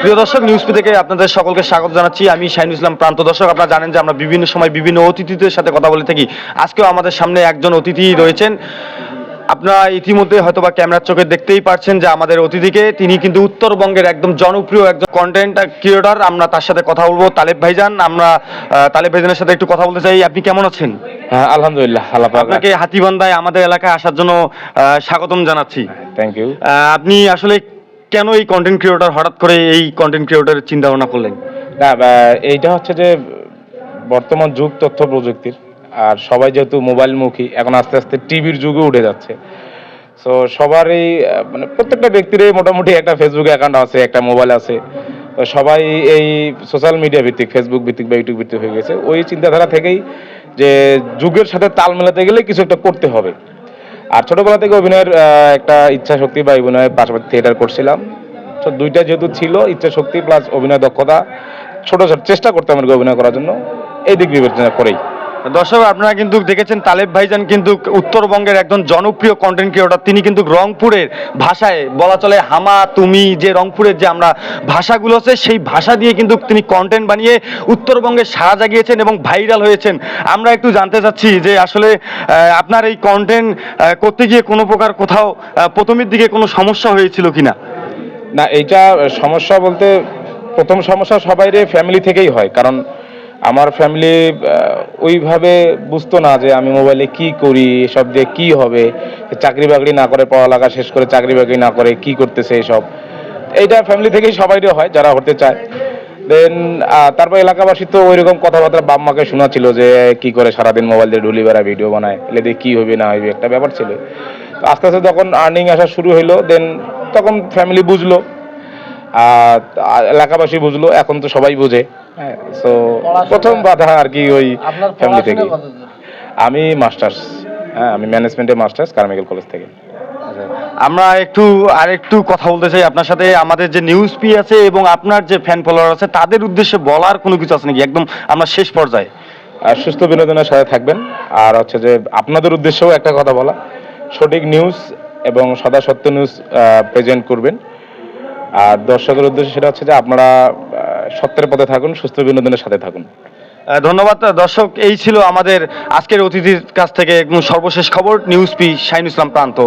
প্রিয় দর্শক news P থেকে আপনাদের সকলকে স্বাগত জানাচ্ছি। আমি শাহিনুল ইসলাম প্রান্ত দর্শক। আপনারা জানেন যে আমরা বিভিন্ন সময় বিভিন্ন অতিথিদের সাথে কথা বলে থাকি। আজকেও আমাদের সামনে একজন অতিথি রয়েছেন। আপনারা ইতিমধ্যে হয়তো বা ক্যামেরার চোখে দেখতেই পারছেন যে আমাদের অতিথিকে। তিনি কিন্তু উত্তরবঙ্গের একদম জনপ্রিয় একজন কন্টেন্ট ক্রিয়েটর আমরা তার সাথে কথা বলব। তালেব ভাইজান আমরা তালেব ভাইজানের সাথে একটু কথা বলতে চাই। আপনি কেমন আছেন? হ্যাঁ আলহামদুলিল্লাহ আপনাকে হাতিবান্ধায় আমাদের এলাকায় আসার জন্য স্বাগতম জানাচ্ছি। থ্যাংক ইউ আপনি আসলে কেন এই কন্টেন্ট ক্রিয়েটর হঠাৎ করে এই কন্টেন্ট ক্রিয়েটরের চিন্তা ভাবনা করলেন? না এইটা হচ্ছে যে বর্তমান যুগ তথ্য প্রযুক্তির, আর সবাই যেহেতু মোবাইলমুখী, এখন আস্তে আস্তে টিভির যুগে উঠে যাচ্ছে। সো সবারই মানে প্রত্যেকটা ব্যক্তিরই মোটামুটি একটা ফেসবুক অ্যাকাউন্ট আছে, একটা মোবাইল আছে। তো সবাই এই সোশ্যাল মিডিয়া ভিত্তিক ফেসবুক ভিত্তিক বা ইউটিউব ভিত্তিক হয়ে গেছে। ওই চিন্তাধারা থেকেই যে যুগের সাথে তাল মেলাতে গেলে কিছু একটা করতে হবে। আর ছোটবেলা থেকে অভিনয়ের একটা ইচ্ছা শক্তি বা অভিনয়ের পাশাপাশি থিয়েটার করছিলাম। তো দুইটা যেহেতু ছিল, ইচ্ছা শক্তি প্লাস অভিনয় দক্ষতা, ছোট ছোট চেষ্টা করতাম আর কি অভিনয় করার জন্য। এই দিক বিবেচনা করেই। দর্শক, আপনারা কিন্তু দেখেছেন তালেব ভাইজান কিন্তু উত্তরবঙ্গের একজন জনপ্রিয় কন্টেন্ট ক্রিয়েটর তিনি কিন্তু রংপুরের ভাষায় বলা চলে হামা তুমি, যে রংপুরের যে আমরা ভাষাগুলো আছে, সেই ভাষা দিয়ে কিন্তু তিনি কন্টেন্ট বানিয়ে উত্তরবঙ্গে সাড়া জাগিয়েছেন এবং ভাইরাল হয়েছেন। আমরা একটু জানতে চাচ্ছি যে আসলে আপনার এই কন্টেন্ট করতে গিয়ে কোনো প্রকার কোথাও প্রথমের দিকে কোনো সমস্যা হয়েছিল কিনা? না, এইটা সমস্যা বলতে প্রথম সমস্যা সবাইরে ফ্যামিলি থেকেই হয়। কারণ আমার ফ্যামিলি ওইভাবে বুঝতো না যে আমি মোবাইলে কি করি, এসব দিয়ে কি হবে চাকরি বাকরি না করে, পড়ালেখা শেষ করে চাকরি বাকরি না করে, কি করতেছে এসব। এইটা ফ্যামিলি থেকেই সবাইরই হয়, যারা হতে চায়। দেন তারপর এলাকাবাসী তো ওইরকম কথাবার্তা বাপ মাকে শোনা ছিল যে, কি করে সারাদিন মোবাইল দিয়ে ঢুলি বেড়া ভিডিও বানায়, এলে দিয়ে কী হবে না হবে, একটা ব্যাপার ছিল। আস্তে আস্তে যখন আর্নিং আসা শুরু হইল দেন তখন ফ্যামিলি বুঝলো। এলাকাবাসী বুঝলো এখন তো সবাই বুঝে। হ্যাঁ তো প্রথম বাধা আর কি ওই ফ্যামিলি থেকে আমি মাস্টার্স হ্যাঁ আমি ম্যানেজমেন্টে মাস্টার্স কারমেকেল কলেজ থেকে। আমরা একটু আর একটু কথা বলতে চাই আপনার সাথে। আমাদের যে নিউজ পি আছে এবং আপনার যে ফ্যান ফলোয়ার আছে তাদের উদ্দেশ্যে বলার কোনো কিছু আছে নাকি? একদম আমরা শেষ পর্যায়ে। আর সুস্থ বিনোদনের সাথে থাকবেন। আর হচ্ছে যে আপনাদের উদ্দেশ্যেও একটা কথা বলা। সঠিক নিউজ এবং সদা সত্য নিউজ প্রেজেন্ট করবেন। আর দর্শকের উদ্দেশ্যে সেটা হচ্ছে যে আপনারা সত্যের পথে থাকুন, সুস্থ বিনোদনের সাথে থাকুন। ধন্যবাদ। দর্শক, এই ছিল আমাদের আজকের অতিথির কাছ থেকে সর্বশেষ খবর, নিউজ পি শাহিন ইসলাম প্রান্ত।